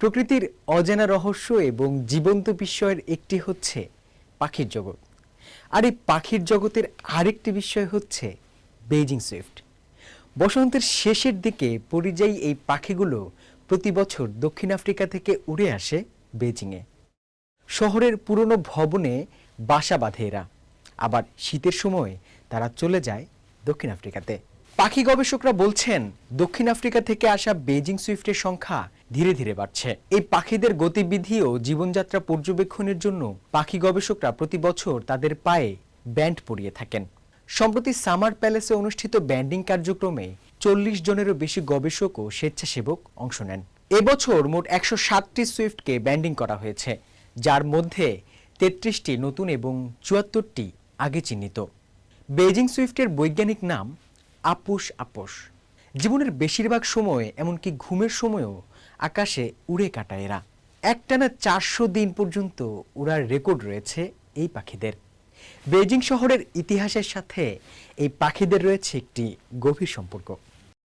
প্রকৃতির অজানা রহস্য এবং জীবন্ত বিস্ময়ের একটি হচ্ছে পাখির জগৎ। আর এই পাখির জগতের আরেকটি বিষয় হচ্ছে বেইজিং সুইফট বসন্তের শেষের দিকে পরিযায়ী এই পাখিগুলো প্রতি বছর দক্ষিণ আফ্রিকা থেকে উড়ে আসে বেজিংয়ে শহরের পুরনো ভবনে বাসা বাঁধে এরা। আবার শীতের সময় তারা চলে যায় দক্ষিণ আফ্রিকাতে। পাখি গবেষকরা বলছেন, দক্ষিণ আফ্রিকা থেকে আসা বেজিং সুইফটের সংখ্যা ধীরে ধীরে বাড়ছে। এই পাখিদের গতিবিধি ও জীবনযাত্রা পর্যবেক্ষণের জন্য পাখি গবেষকরা প্রতি বছর তাদের পায়ে ব্যান্ড পরিয়ে থাকেন। সম্প্রতি সামার প্যালেসে অনুষ্ঠিত ব্যান্ডিং কার্যক্রমে চল্লিশ জনেরও বেশি গবেষক ও স্বেচ্ছাসেবক অংশ নেন। এবছর মোট একশো সাতটি সুইফটকে ব্যান্ডিং করা হয়েছে, যার মধ্যে তেত্রিশটি নতুন এবং চুয়াত্তরটি আগে চিহ্নিত। বেজিং সুইফটের বৈজ্ঞানিক নাম আপুস আপোষ জীবনের বেশিরভাগ সময়, এমনকি ঘুমের সময়ও, আকাশে উড়ে কাটায় এরা। একটানা চারশো দিন পর্যন্ত উড়ার রেকর্ড রয়েছে এই পাখিদের। বেজিং শহরের ইতিহাসের সাথে এই পাখিদের রয়েছে একটি গভীর সম্পর্ক।